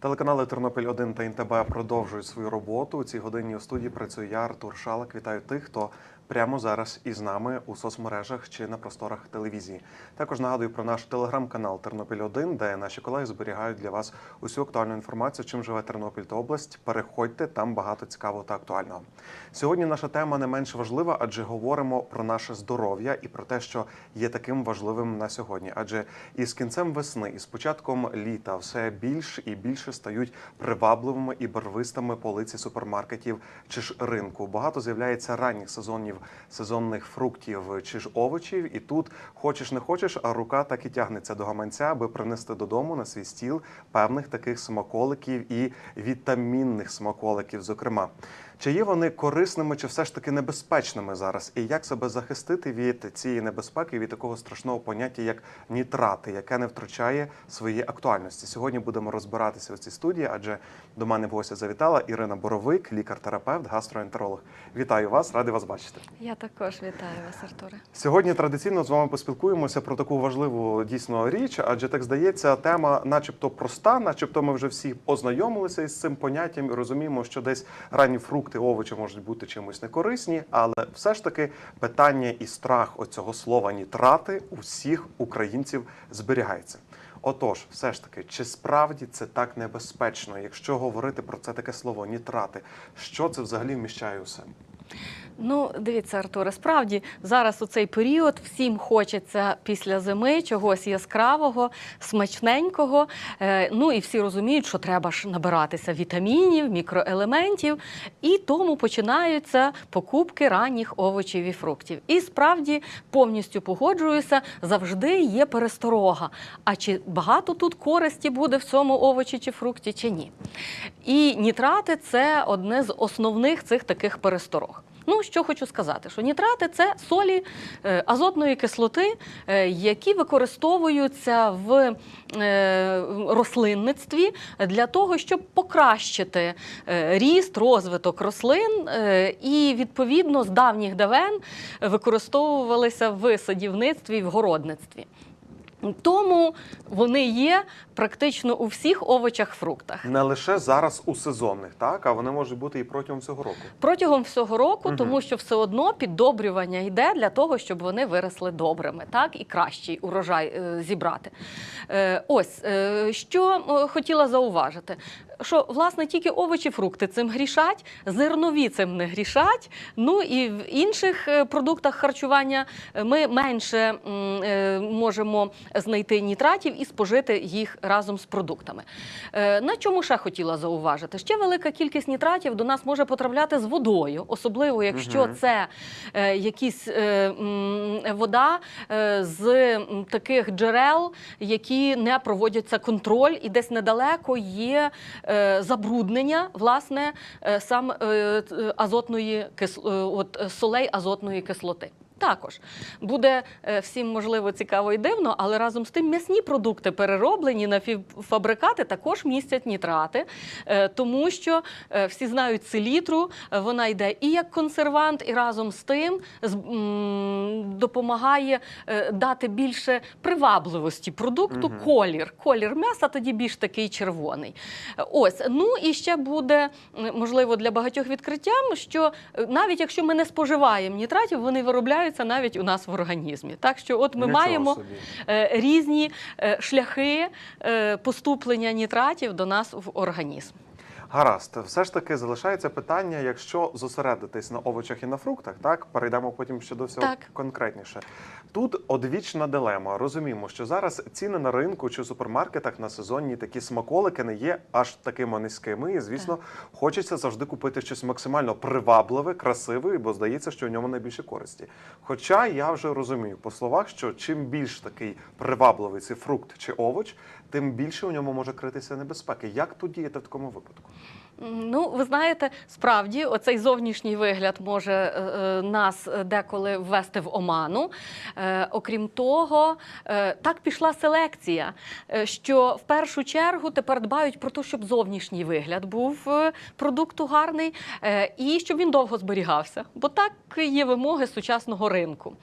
Телеканали Тернопіль 1 та НТБ продовжують свою роботу. У цій годині у студії працює я, Артур Шалак. Вітаю тих, хто прямо зараз із нами у соцмережах чи на просторах телевізії. Також нагадую про наш телеграм-канал Тернопіль 1 де наші колеги зберігають для вас усю актуальну інформацію, чим живе Тернопіль та область. Переходьте там багато цікавого та актуального. Сьогодні наша тема не менш важлива, адже говоримо про наше здоров'я і про те, що є таким важливим на сьогодні. Адже із кінцем весни, і з початком літа, все більш і більше стають привабливими і барвистими полиці супермаркетів чи ж ринку. Багато з'являється ранніх сезонів сезонних фруктів чи ж овочів. І тут хочеш не хочеш, а рука так і тягнеться до гаманця, аби принести додому на свій стіл певних таких смаколиків і вітамінних смаколиків, зокрема. Чи є вони корисними, чи все ж таки небезпечними зараз? І як себе захистити від цієї небезпеки, від такого страшного поняття, як нітрати, яке не втрачає своєї актуальності? Сьогодні будемо розбиратися у цій студії, адже до мене в гості завітала Ірина Боровик, лікар-терапевт, гастроентеролог. Вітаю вас, радий вас бачити. Я також вітаю вас, Артуре. Сьогодні традиційно з вами поспілкуємося про таку важливу дійсно річ, адже так здається, тема, начебто, проста, начебто, ми вже всі ознайомилися із цим поняттям і розуміємо, що десь ранні фрукти, овочі можуть бути чимось некорисні, але все ж таки питання і страх оцього слова нітрати у всіх українців зберігається. Отож, все ж таки, чи справді це так небезпечно, якщо говорити про це таке слово нітрати, що це взагалі вміщає у себе? Ну, дивіться, Артуре, справді зараз у цей період всім хочеться після зими чогось яскравого, смачненького. Е, ну і всі розуміють, що треба ж набиратися вітамінів, мікроелементів, і тому починаються покупки ранніх овочів і фруктів. І справді повністю погоджуюся, завжди є пересторога. А чи багато тут користі буде в цьому овочі чи фрукті, чи ні? І нітрати це одне з основних цих таких пересторог. Ну, що хочу сказати, що нітрати це солі е, азотної кислоти, е, які використовуються в е, рослинництві для того, щоб покращити ріст, розвиток рослин, і відповідно з давніх давен використовувалися в садівництві і в городництві. Тому вони є практично у всіх овочах, фруктах. Не лише зараз у сезонних, так а вони можуть бути і протягом цього року. протягом всього року, Мгм. тому що все одно піддобрювання йде для того, щоб вони виросли добрими, так і кращий урожай е, зібрати. Е, ось е, що е, хотіла зауважити. Що власне тільки овочі, фрукти цим грішать, зернові цим не грішать. Ну і в інших е, продуктах харчування е, ми менше е, можемо знайти нітратів і спожити їх разом з продуктами. Е, На чому ще хотіла зауважити? Ще велика кількість нітратів до нас може потрапляти з водою, особливо якщо це е, якісь е, вода з таких джерел, які не проводяться контроль, і десь недалеко є забруднення власне саме е, азотної от, солей азотної кислоти. Також буде е, всім можливо цікаво і дивно, але разом з тим м'ясні продукти перероблені на фабрикати також містять нітрати, е, тому що е, всі знають селітру, вона йде і як консервант, і разом з тим допомагає дати більше привабливості продукту. Мгм. Колір, колір м'яса тоді більш такий червоний. Ось ну і ще буде можливо для багатьох відкриттям, що навіть якщо ми не споживаємо нітратів, вони виробляються навіть у нас в організмі. Так що, от ми Нічого маємо собі. е, різні е, шляхи е, поступлення нітратів до нас в організм. Гаразд, все ж таки залишається питання, якщо зосередитись на овочах і на фруктах, так перейдемо потім ще до всього Так. конкретніше. Тут одвічна дилема. Розуміємо, що зараз ціни на ринку чи в супермаркетах на сезонні такі смаколики не є аж такими низькими. І звісно, хочеться завжди купити щось максимально привабливе, красиве, бо здається, що в ньому найбільше користі. Хоча я вже розумію по словах, що чим більш такий привабливий цей фрукт чи овоч, тим більше у ньому може критися небезпеки. Як тут діяти в такому випадку? Ну, ви знаєте, справді оцей зовнішній вигляд може е, е, нас деколи ввести в оману. Е, окрім того, е, так пішла селекція, е, що в першу чергу тепер дбають про те, щоб зовнішній вигляд був е, продукту гарний е, і щоб він довго зберігався. Бо так є вимоги сучасного ринку.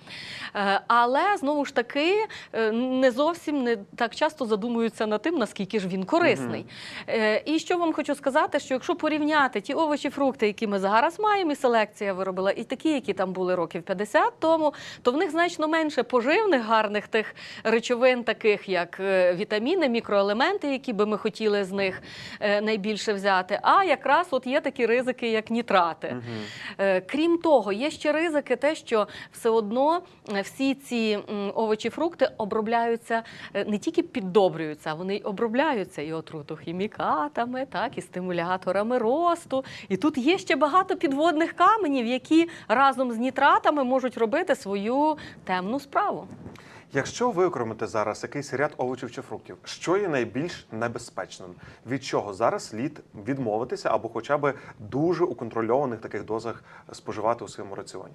Е, але знову ж таки не зовсім не так часто задумуються над тим, наскільки ж він корисний. Е, І що вам хочу сказати, що якщо порівняти ті овочі, фрукти, які ми зараз маємо, і селекція виробила, і такі, які там були років 50 тому, то в них значно менше поживних гарних тих речовин, таких як е, вітаміни, мікроелементи, які би ми хотіли з них е, найбільше взяти. А якраз от є такі ризики, як нітрати. Е, Крім того, є ще ризики, те, що все одно всі ці овочі, фрукти обробляються не тільки піддобрюються, а вони й обробляються і отрутохімікатами, так і стимуляторами росту. І тут є ще багато підводних каменів, які разом з нітратами можуть робити свою темну справу. Якщо виокремити зараз якийсь ряд овочів чи фруктів, що є найбільш небезпечним? Від чого зараз слід відмовитися або хоча б дуже у контрольованих таких дозах споживати у своєму раціоні?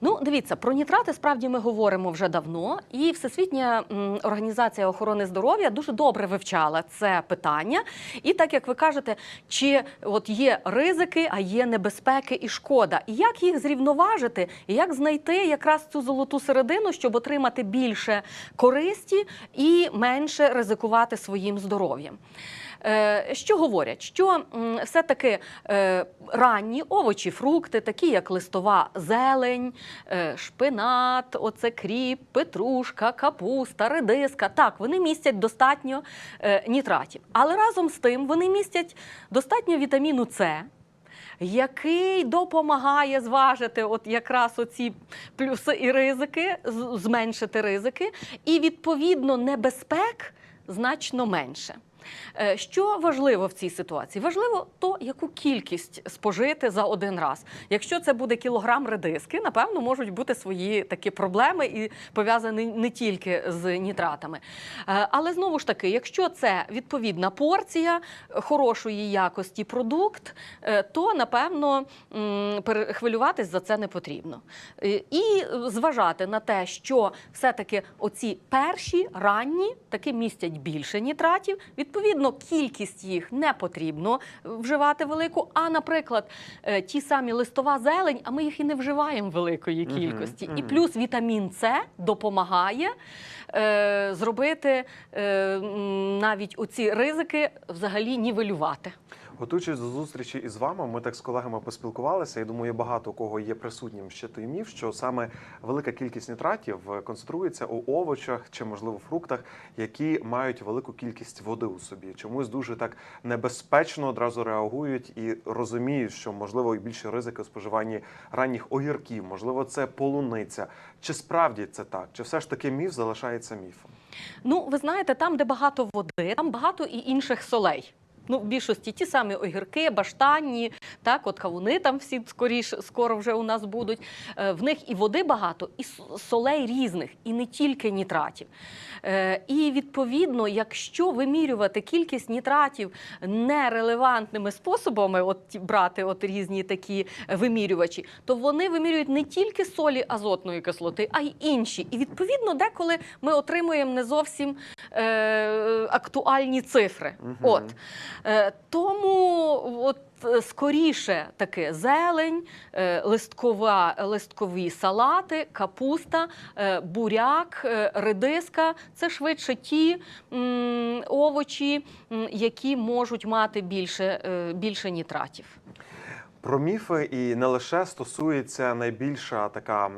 Ну, дивіться, про нітрати справді ми говоримо вже давно, і Всесвітня організація охорони здоров'я дуже добре вивчала це питання. І так як ви кажете, чи от є ризики, а є небезпеки і шкода, і як їх зрівноважити, і як знайти якраз цю золоту середину, щоб отримати більше користі і менше ризикувати своїм здоров'ям. Е, Що говорять? Що все-таки е, ранні овочі, фрукти, такі як листова зелень, е, шпинат, оце кріп, петрушка, капуста, редиска. Так, вони містять достатньо нітратів. Але разом з тим вони містять достатньо вітаміну С. Який допомагає зважити от якраз оці плюси і ризики, зменшити ризики, і відповідно небезпек значно менше. Е, Що важливо в цій ситуації? Важливо то, яку кількість спожити за один раз. Якщо це буде кілограм редиски, напевно, можуть бути свої такі проблеми і пов'язані не тільки з нітратами. Е, Але знову ж таки, якщо це відповідна порція хорошої якості продукт, е, то напевно хвилюватись за це не потрібно. І зважати на те, що все-таки оці перші ранні таки містять більше нітратів. Відповідно, кількість їх не потрібно вживати велику. А, наприклад, е, ті самі листова зелень, а ми їх і не вживаємо великої кількості. І плюс вітамін С допомагає е, зробити е, навіть оці ризики взагалі нівелювати. Готуючись до зустрічі із вами, ми так з колегами поспілкувалися. і думаю, багато у кого є присутнім ще той міф, що саме велика кількість нітратів е, концентрується у овочах чи, можливо, фруктах, які мають велику кількість води у собі. Чомусь дуже так небезпечно одразу реагують і розуміють, що можливо і більше ризики у споживанні ранніх огірків, можливо, це полуниця. Чи справді це так? Чи все ж таки міф залишається міфом? Ну, ви знаєте, там, де багато води, там багато і інших солей. Ну, в більшості ті самі огірки, баштанні, так, от кавуни там всі скоріше, скоро вже у нас будуть. Е, В них і води багато, і солей різних, і не тільки нітратів. Е, І відповідно, якщо вимірювати кількість нітратів нерелевантними способами, от брати от різні такі вимірювачі, то вони вимірюють не тільки солі азотної кислоти, а й інші. І відповідно, деколи ми отримуємо не зовсім е, актуальні цифри. Мгм. От. Е, тому от, е, скоріше таке зелень, е, листкова, листкові салати, капуста, буряк, редиска це швидше ті овочі, які можуть мати більше, більше нітратів. Про міфи і не лише стосується найбільша така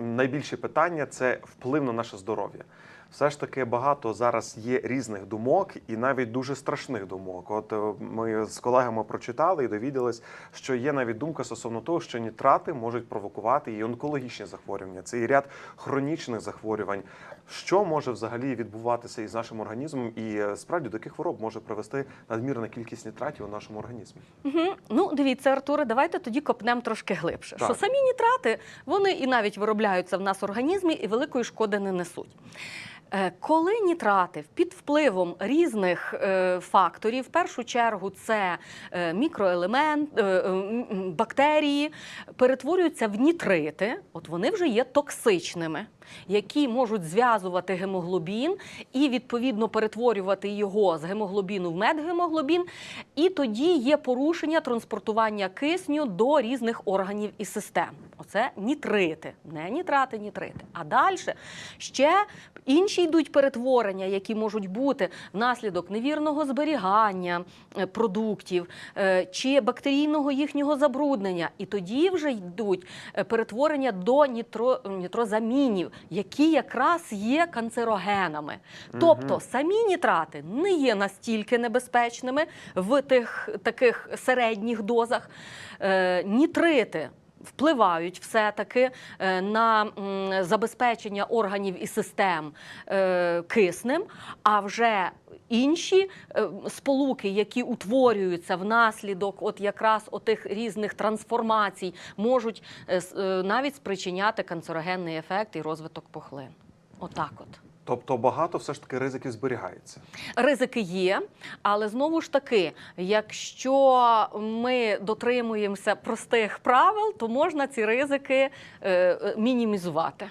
найбільше питання це вплив на наше здоров'я. Все ж таки багато зараз є різних думок і навіть дуже страшних думок. От е, ми з колегами прочитали і довідались, що є навіть думка стосовно того, що нітрати можуть провокувати і онкологічні захворювання. Це і ряд хронічних захворювань. Що може взагалі відбуватися із нашим організмом, і е, справді до яких хвороб може привести надмірна кількість нітратів у нашому організмі? Угу. Ну, дивіться, Артуре, давайте тоді копнемо трошки глибше. Так. Що самі нітрати вони і навіть виробляються в нас в організмі і великої шкоди не несуть. Е, Коли нітрати під впливом різних е, факторів, в першу чергу це е, мікроелемент, бактерії, перетворюються в нітрити, от вони вже є токсичними, які можуть зв'язувати гемоглобін і відповідно перетворювати його з гемоглобіну в медгемоглобін. І тоді є порушення транспортування кисню до різних органів і систем. Оце нітрити, не нітрати, нітрити. А далі ще інші йдуть перетворення, які можуть бути внаслідок невірного зберігання е, продуктів е, чи бактерійного їхнього забруднення. І тоді вже йдуть е, перетворення до нітро, нітрозамінів, які якраз є канцерогенами. Тобто самі нітрати не є настільки небезпечними в тих таких середніх дозах. Нітрити впливають все-таки е, на забезпечення органів і систем е, киснем, а вже інші е, сполуки, які утворюються внаслідок от якраз отих різних трансформацій, можуть навіть спричиняти канцерогенний ефект і розвиток пухлин. Отак от. Тобто багато все ж таки ризиків зберігається. Ризики є, але знову ж таки, якщо ми дотримуємося простих правил, то можна ці ризики е, е, мінімізувати.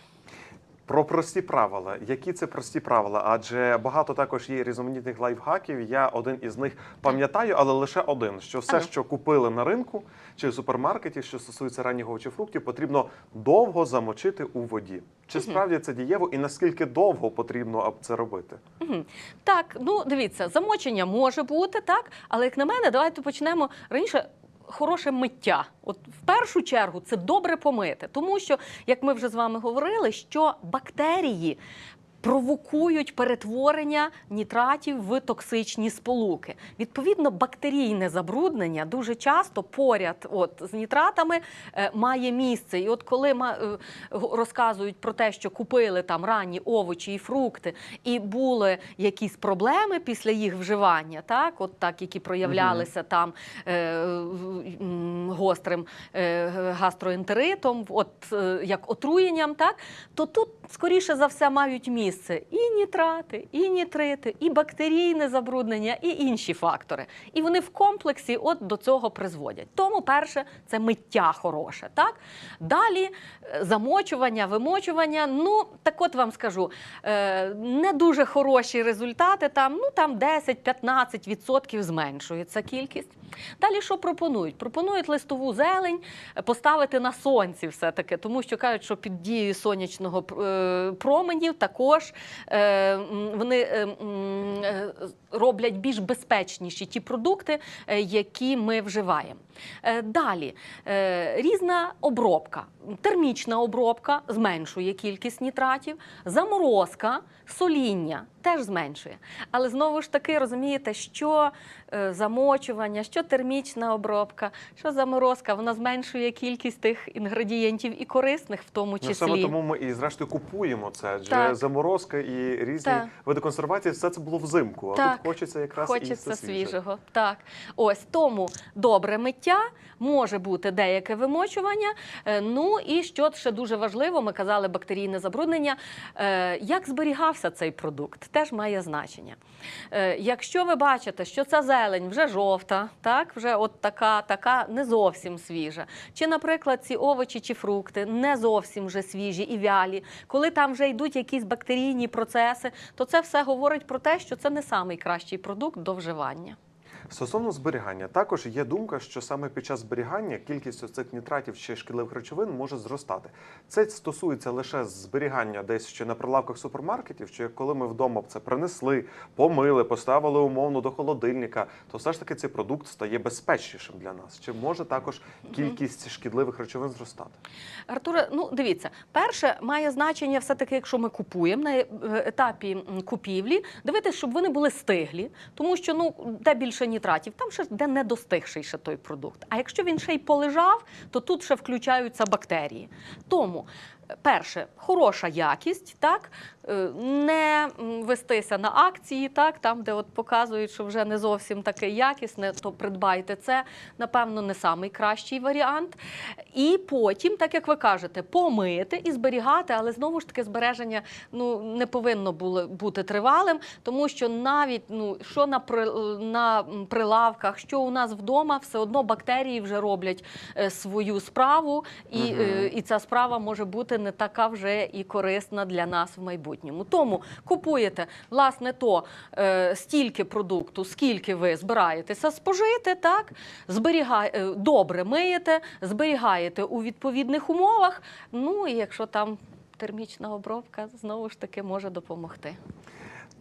Про прості правила. Які це прості правила? Адже багато також є різноманітних лайфхаків. Я один із них пам'ятаю, але лише один: що все, Ага. що купили на ринку чи в супермаркеті, що стосується ранніх овочів фруктів, потрібно довго замочити у воді. Чи справді це дієво і наскільки довго потрібно це робити? Так, ну дивіться, замочення може бути, так, але як на мене, давайте почнемо раніше. Хороше миття, от в першу чергу, це добре помити, тому що, як ми вже з вами говорили, що бактерії провокують перетворення нітратів в токсичні сполуки. Відповідно, бактерійне забруднення дуже часто поряд от, з нітратами е, має місце. І от коли е, розказують про те, що купили там ранні овочі і фрукти, і були якісь проблеми після їх вживання, так, от так, які проявлялися там е, гострим е, гастроентеритом, от е, як отруєнням, так, то тут скоріше за все мають місце і нітрати, і нітрити, і бактерійне забруднення, і інші фактори. І вони в комплексі от до цього призводять. Тому перше це миття хороше. Так? Далі е, замочування, вимочування. Ну, так от вам скажу, е, не дуже хороші результати. Там, ну, там 10-15% зменшується кількість. Далі що пропонують? Пропонують листову зелень е, поставити на сонці все-таки, тому що кажуть, що під дією сонячного променів також е, м, вони е, е, роблять більш безпечніші ті продукти, е, які ми вживаємо. Е, Далі е, різна обробка, термічна обробка зменшує кількість нітратів, заморозка, соління теж зменшує. Але знову ж таки розумієте, що е, замочування, що термічна обробка, що заморозка, вона зменшує кількість тих інгредієнтів і корисних в тому Ну, числі. саме тому ми і зрештою купуємо це. Адже Так. Заморозка і різні Так. види консервації, все це було взимку. А Так. тут хочеться якраз Хочеться їсти свіже. свіжого. Так, ось тому добре миття може бути деяке вимочування. Е, Ну і що ще дуже важливо, ми казали бактерійне забруднення. Е, Як зберігався цей продукт, теж має значення. Е, Якщо ви бачите, що ця зелень вже жовта, так вже от така, така не зовсім свіжа. Чи, наприклад, ці овочі чи фрукти не зовсім вже свіжі і вялі, коли там вже йдуть якісь бактерійні процеси, то це все говорить про те, що це не найкращий продукт до вживання. Стосовно зберігання, також є думка, що саме під час зберігання кількість цих нітратів чи шкідливих речовин може зростати. Це стосується лише зберігання десь ще на прилавках супермаркетів, чи коли ми вдома це принесли, помили, поставили умовно до холодильника, то все ж таки цей продукт стає безпечнішим для нас. Чи може також кількість шкідливих речовин зростати? Артуре, ну дивіться, перше має значення все-таки, якщо ми купуємо на е, етапі купівлі, дивитися, щоб вони були стиглі, тому що ну де більше нітратів, там ще де не достигший ще той продукт. А якщо він ще й полежав, то тут ще включаються бактерії. Тому перше, хороша якість, так е, не вестися на акції, так там, де от показують, що вже не зовсім таке якісне, то придбайте це. Напевно, не найкращий варіант. І потім, так як ви кажете, помити і зберігати, але знову ж таки збереження ну не повинно було бути тривалим, тому що навіть ну що на при, на прилавках, що у нас вдома, все одно бактерії вже роблять е, свою справу, і, е, і ця справа може бути не така вже і корисна для нас в майбутньому. Тому купуєте власне то е, стільки продукту, скільки ви збираєтеся спожити, так зберігає е, добре миєте, зберігаєте у відповідних умовах. Ну і якщо там термічна обробка, знову ж таки може допомогти.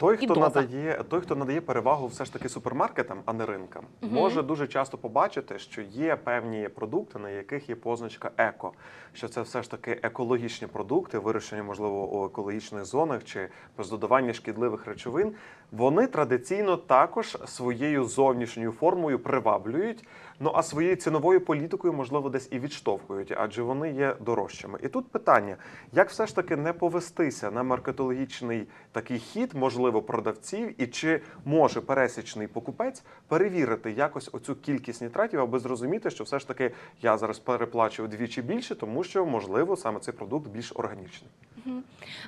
Той, хто доза. надає, той, хто надає перевагу все ж таки супермаркетам, а не ринкам, Мгм. може дуже часто побачити, що є певні продукти, на яких є позначка еко, що це все ж таки екологічні продукти, вирощені, можливо, у екологічних зонах чи без додавання шкідливих речовин. Вони традиційно також своєю зовнішньою формою приваблюють. Ну а своєю ціновою політикою, можливо, десь і відштовхують, адже вони є дорожчими. І тут питання: як все ж таки не повестися на маркетологічний такий хід, можливо, продавців, і чи може пересічний покупець перевірити якось оцю кількість нітратів, аби зрозуміти, що все ж таки я зараз переплачую двічі більше, тому що можливо саме цей продукт більш органічний.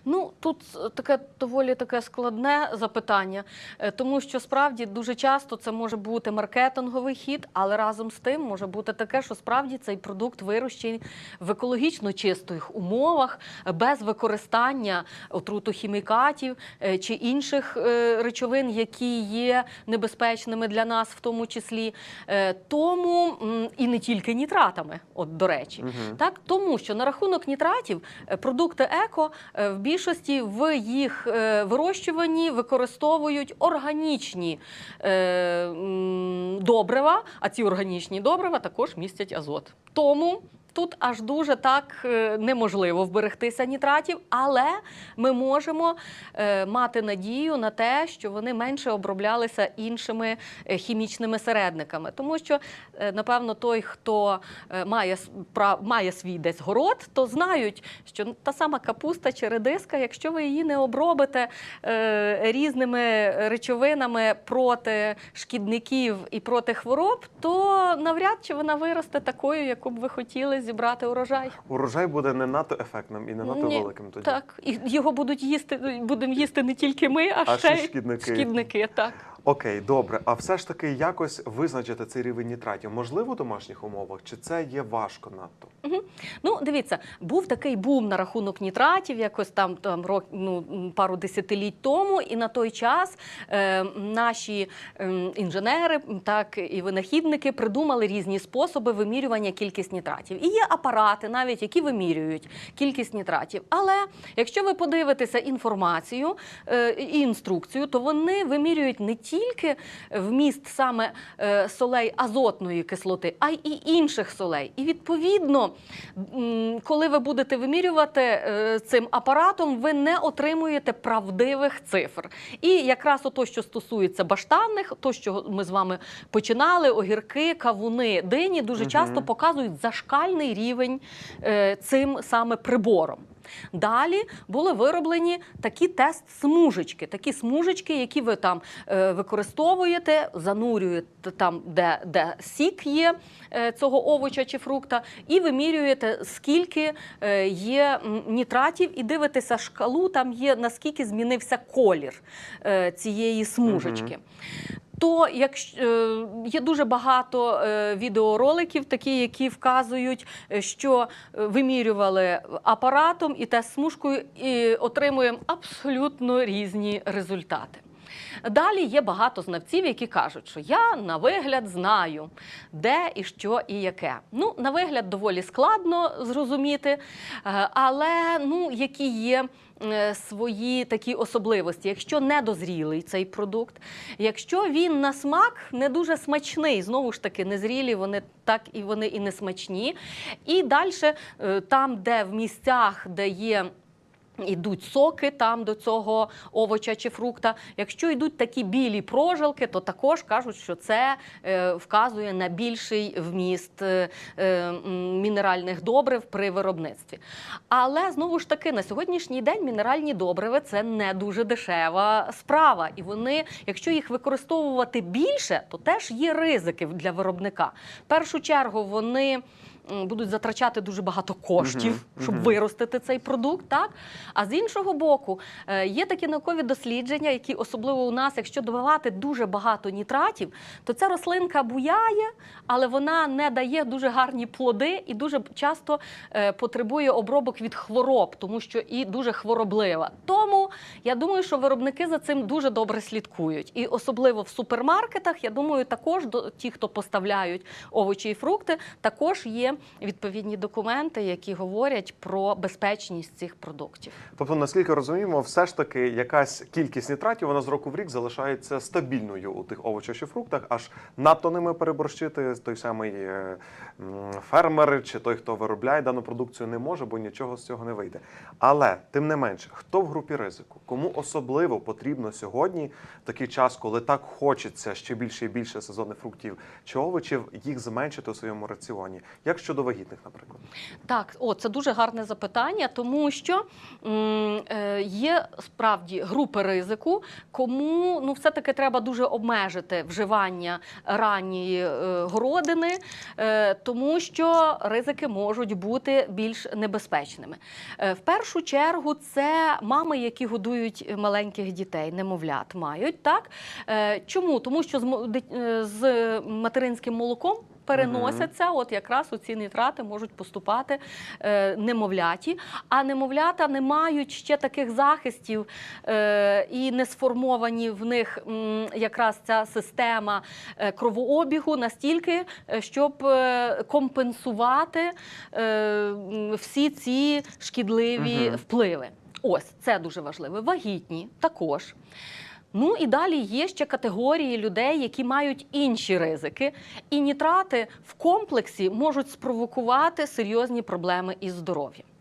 Ну тут е, таке доволі таке складне запитання, е, тому що справді дуже часто це може бути маркетинговий хід, але разом з тим може бути таке, що справді цей продукт вирощений в екологічно чистих умовах, без використання отрутохімікатів е, чи інших речовин, які є небезпечними для нас, в тому числі. Тому і не тільки нітратами, от до речі. Мгм. Так, тому що на рахунок нітратів продукти еко е, в більшості в їх е, вирощуванні використовують органічні е, добрива, а ці органічні добрива також містять азот. Тому. Тут аж дуже так е, неможливо вберегтися нітратів, але ми можемо е, мати надію на те, що вони менше оброблялися іншими е, хімічними середниками. Тому що, напевно, той, хто має, має свій десь город, то знають, що та сама капуста чи редиска, якщо ви її не обробите різними речовинами проти шкідників і проти хвороб, то навряд чи вона виросте такою, яку б ви хотіли зібрати урожай. Урожай буде не надто ефектним і не надто Ні, великим тоді. Так, і його будуть їсти, будемо їсти не тільки ми, а, А ще ще шкідники. шкідники. Так. Окей, добре. А все ж таки якось визначити цей рівень нітратів можливо в домашніх умовах, чи це є важко надто? Ну, дивіться, був такий бум на рахунок нітратів, якось там, там рок, ну, пару десятиліть тому, і на той час е, наші е, інженери так і винахідники придумали різні способи вимірювання кількості нітратів. І є апарати, навіть які вимірюють кількість нітратів. Але якщо ви подивитеся інформацію е, і інструкцію, то вони вимірюють не тільки вміст саме е, солей азотної кислоти, а й інших солей. І відповідно, коли ви будете вимірювати е, цим апаратом, ви не отримуєте правдивих цифр. І якраз ото, що стосується баштанних, то, що ми з вами починали, огірки, кавуни, дині, дуже Мгм. часто показують зашкальний рівень е, цим саме прибором. Далі були вироблені такі тест-смужечки, такі смужечки, які ви там е, використовуєте, занурюєте там, де, де сік є е, цього овоча чи фрукта, і вимірюєте, скільки е, є нітратів, і дивитеся шкалу, там є наскільки змінився колір цієї смужечки. То якщо е, є дуже багато е, відеороликів, такі, які вказують, е, що вимірювали апаратом і тест смужкою, і отримуємо абсолютно різні результати. Далі є багато знавців, які кажуть, що я на вигляд знаю, де і що і яке. Ну, на вигляд доволі складно зрозуміти, але ну, які є свої такі особливості. Якщо недозрілий цей продукт, якщо він на смак не дуже смачний, знову ж таки, незрілі вони так і вони і не смачні. І далі там, де в місцях, де є Йдуть соки там до цього овоча чи фрукта. Якщо йдуть такі білі прожилки, то також кажуть, що це е, вказує на більший вміст е, е, мінеральних добрив при виробництві. Але знову ж таки, на сьогоднішній день мінеральні добриви це не дуже дешева справа. І вони, якщо їх використовувати більше, то теж є ризики для виробника. В першу чергу вони. Будуть затрачати дуже багато коштів, Мгм, щоб мгм. виростити цей продукт. Так а з іншого боку, е, є такі наукові дослідження, які особливо у нас, якщо додавати дуже багато нітратів, то ця рослинка буяє, але вона не дає дуже гарні плоди і дуже часто е, потребує обробок від хвороб, тому що і дуже хвороблива. Тому я думаю, що виробники за цим дуже добре слідкують. І особливо в супермаркетах, я думаю, також до ті, хто поставляють овочі і фрукти, також є відповідні документи, які говорять про безпечність цих продуктів. Тобто, наскільки розуміємо, все ж таки якась кількість нітратів вона з року в рік залишається стабільною у тих овочах чи фруктах, аж надто ними переборщити той самий е, фермер чи той, хто виробляє дану продукцію, не може, бо нічого з цього не вийде. Але тим не менше, хто в групі ризику? Кому особливо потрібно сьогодні такий час, коли так хочеться ще більше і більше сезонних фруктів чи овочів, їх зменшити у своєму раціоні? Як щодо вагітних, наприклад? Так, о, це дуже гарне запитання, тому що е, є справді групи ризику, кому ну все-таки треба дуже обмежити вживання ранньої е, городини, е, тому що ризики можуть бути більш небезпечними. В першу чергу це мами, які годують маленьких дітей, немовлят мають так. Чому? Тому що з материнським молоком переносяться, от якраз оці нітрати можуть поступати е, немовляті, а немовлята не мають ще таких захистів е, і не сформовані в них м, якраз ця система е, кровообігу настільки, щоб компенсувати е, всі ці шкідливі впливи. Ось це дуже важливо. Вагітні також. Ну і далі є ще категорії людей, які мають інші ризики, і нітрати в комплексі можуть спровокувати серйозні проблеми із здоров'ям.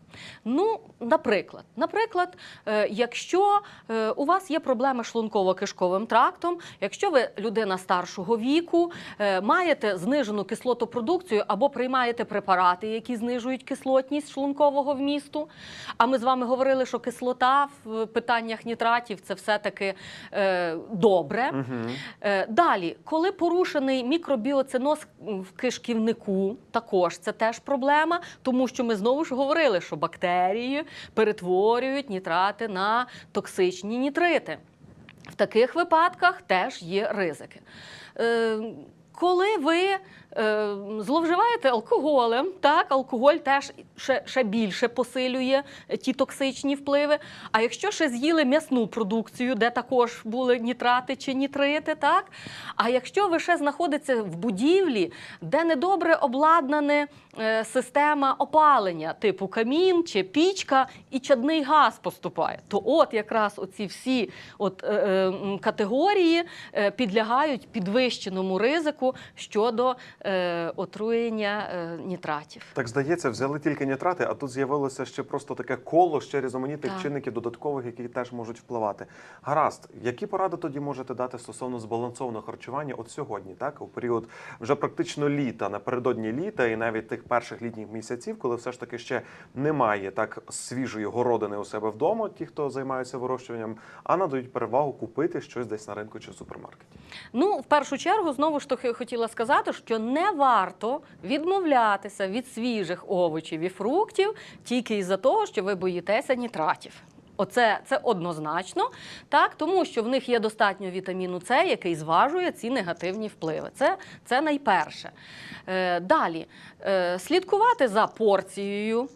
Ну, наприклад, наприклад, е, якщо е, у вас є проблеми шлунково-кишковим трактом, якщо ви людина старшого віку, е, маєте знижену кислотопродукцію або приймаєте препарати, які знижують кислотність шлункового вмісту. А ми з вами говорили, що кислота в питаннях нітратів це все-таки добре. Угу. Далі, коли порушений мікробіоциноз в кишківнику, також це теж проблема, тому що ми знову ж говорили, що бактерії перетворюють нітрати на токсичні нітрити. В таких випадках теж є ризики. Е, Коли ви зловживаєте алкоголем, так, алкоголь теж ще, ще більше посилює ті токсичні впливи. А якщо ще з'їли м'ясну продукцію, де також були нітрати чи нітрити, так? А якщо ви ще знаходитеся в будівлі, де недобре обладнана е, система опалення, типу камін чи пічка, і чадний газ поступає, то от якраз оці всі от, е, е, категорії е, підлягають підвищеному ризику щодо е, отруєння е, нітратів. Так здається, взяли тільки нітрати, а тут з'явилося ще просто таке коло ще різноманітних чинників додаткових, які теж можуть впливати. Гаразд, які поради тоді можете дати стосовно збалансованого харчування от сьогодні, так у період вже практично літа, напередодні літа, і навіть тих перших літніх місяців, коли все ж таки ще немає так свіжої городини у себе вдома, ті, хто займаються вирощуванням, а надають перевагу купити щось десь на ринку чи в супермаркеті. Ну, в першу чергу, знову ж таки хотіла сказати, що не варто відмовлятися від свіжих овочів і фруктів тільки із-за того, що ви боїтеся нітратів. Оце це однозначно, так, тому що в них є достатньо вітаміну С, який зважує ці негативні впливи. Це, це найперше. Е, далі е, слідкувати за порцією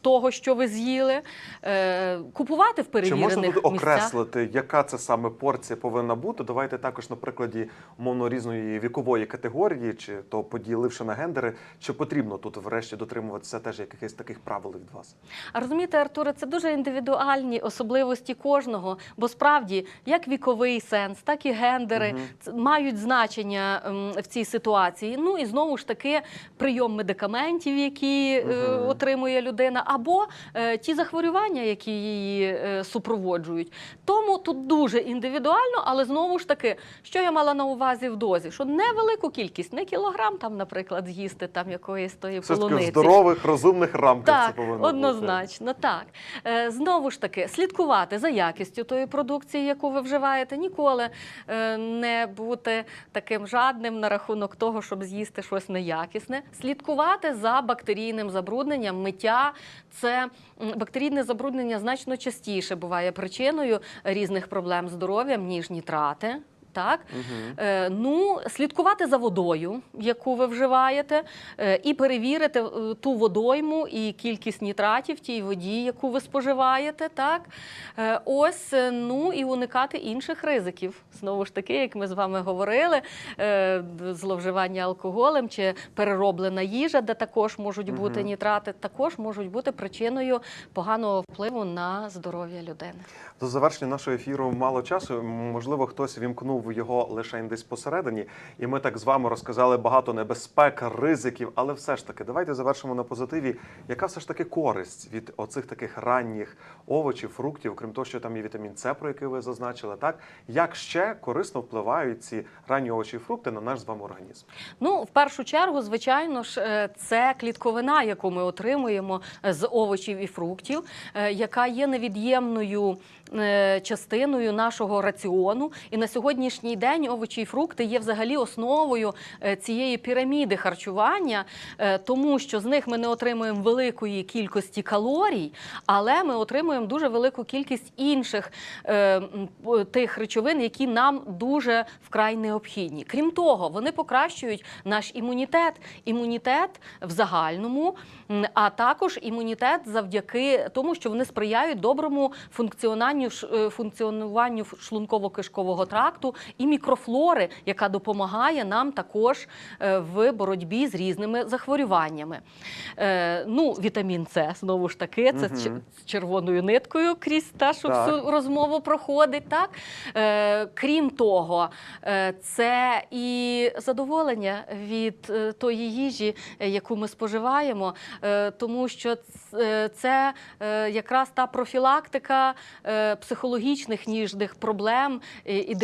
того, що ви з'їли, е, купувати в Чи перевірених можна тут місцях. окреслити, яка це саме порція повинна бути? Давайте також на прикладі умовно різної вікової категорії, чи то поділивши на гендери, чи потрібно тут врешті дотримуватися теж якихось таких правил від вас? А розумієте, Артуре, це дуже індивідуальні особливості кожного, бо справді як віковий сенс, так і гендери ц- мають значення в цій ситуації. Ну і знову ж таки прийом медикаментів, які е, отримує людина. Людина, або е, ті захворювання, які її е, супроводжують. Тому тут дуже індивідуально, але знову ж таки, що я мала на увазі в дозі, що невелику кількість, не кілограм, там, наприклад, з'їсти там якоїсь тої Все полуниці. здорових, розумних рамках це Так, повинно бути. однозначно, так. Е, знову ж таки, слідкувати за якістю тої продукції, яку ви вживаєте, ніколи не бути таким жадним на рахунок того, щоб з'їсти щось неякісне. Слідкувати за бактерійним забрудненням, миття. Це бактерійне забруднення значно частіше буває причиною різних проблем здоров'ям, ніж нітрати. Так. Е, ну, слідкувати за водою, яку ви вживаєте, е, і перевірити е, ту водойму і кількість нітратів в тій воді, яку ви споживаєте. Так? Е, ось, е, ну і уникати інших ризиків. Знову ж таки, як ми з вами говорили, е, зловживання алкоголем чи перероблена їжа, де також можуть бути Мгм. нітрати, також можуть бути причиною поганого впливу на здоров'я людини. До завершення нашого ефіру мало часу. Можливо, хтось вімкнув його лише десь посередині, і ми так з вами розказали багато небезпек, ризиків. Але все ж таки, давайте завершимо на позитиві. Яка все ж таки користь від оцих таких ранніх овочів, фруктів, крім того, що там є вітамін С, про який ви зазначили, так як ще корисно впливають ці ранні овочі і фрукти на наш з вами організм? Ну, в першу чергу, звичайно ж, е, це клітковина, яку ми отримуємо з овочів і фруктів, е, яка є невід'ємною е, частиною нашого раціону. І на сьогоднішній день овочі і фрукти є взагалі основою е, цієї піраміди харчування, е, тому що з них ми не отримуємо великої кількості калорій, але ми отримуємо дуже велику кількість інших е, тих речовин, які нам дуже вкрай необхідні. Крім того, вони покращують наш імунітет, імунітет в загальному, а також імунітет завдяки тому, що вони сприяють доброму функціонуванню шлунково-кишкового тракту і мікрофлори, яка допомагає нам також е, в боротьбі з різними захворюваннями. Е, Ну, вітамін С, знову ж таки, це з червоною ниткою крізь та, що Так. всю розмову проходить. Так? Е, крім того, це і задоволення від тої їжі, яку ми споживаємо, тому що це якраз та профілактика психологічних ніжних проблем і, і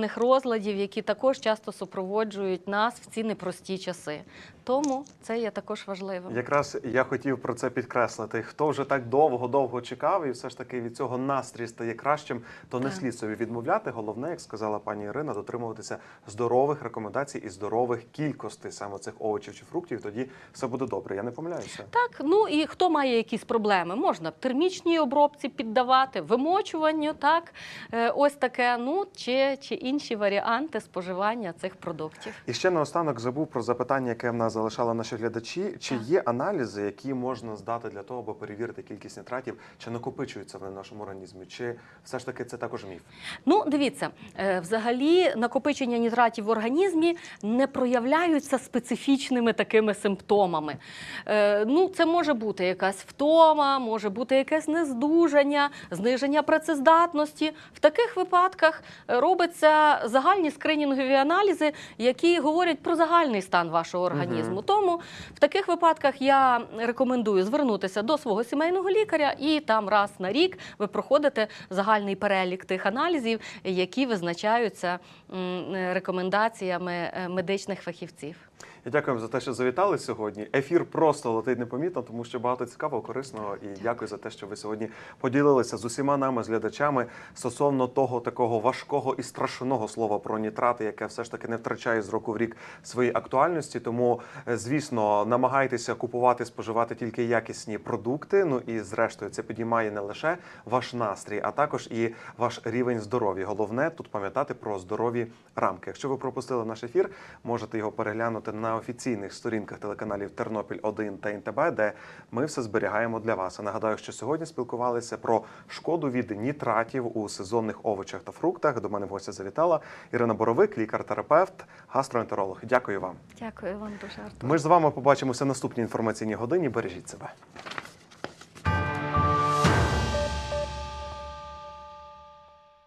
депресивних розладів, які також часто супроводжують нас в ці непрості часи. Тому це є також важливим. Якраз я хотів про це підкреслити. Хто вже так довго-довго чекав, і все ж таки від цього настрій стає кращим, то не слід собі відмовляти. Головне, як сказала пані Ірина, дотримуватися здорових рекомендацій і здорових кількостей саме цих овочів чи фруктів. Тоді все буде добре. Я не помиляюся. Так, ну і хто має якісь проблеми? Можна термічній обробці піддавати, вимочуванню, так, е, ось таке, ну чи, чи інші варіанти споживання цих продуктів. І ще наостанок забув про запитання, яке в нас залишали наші глядачі. Чи Так. є аналізи, які можна здати для того, аби перевірити кількість нітратів, чи накопичуються вони в нашому організмі, чи все ж таки це також міф? Ну, дивіться, е, взагалі накопичення нітратів в організмі не проявляються специфічними такими симптомами. Е, Ну, це може бути якась втома, може бути якесь нездужання, зниження працездатності. В таких випадках е, робляться загальні скринінгові аналізи, які говорять про загальний стан вашого організму. Мгм. Тому в таких випадках я рекомендую звернутися до свого сімейного лікаря, і там раз на рік ви проходите загальний перелік тих аналізів, які визначаються рекомендаціями е, медичних фахівців. Я дякую за те, що завітали сьогодні. Ефір просто летить непомітно, тому що багато цікавого, корисного. І дякую за те, що ви сьогодні поділилися з усіма нами, з глядачами, стосовно того такого важкого і страшного слова про нітрати, яке все ж таки не втрачає з року в рік своєї актуальності. Тому, е, звісно, намагайтеся купувати, споживати тільки якісні продукти. Ну і зрештою, це підіймає не лише ваш настрій, а також і ваш рівень здоров'я. Головне тут пам'ятати про здорові рамки. Якщо ви пропустили наш ефір, можете його переглянути на офіційних сторінках телеканалів Тернопіль 1 та НТБ, де ми все зберігаємо для вас. А нагадаю, що сьогодні спілкувалися про шкоду від нітратів у сезонних овочах та фруктах. До мене в гості завітала Ірина Боровик, лікар-терапевт, гастроентеролог. Дякую вам. Дякую вам дуже Артур. Ми ж з вами побачимося в наступній інформаційній годині. Бережіть себе.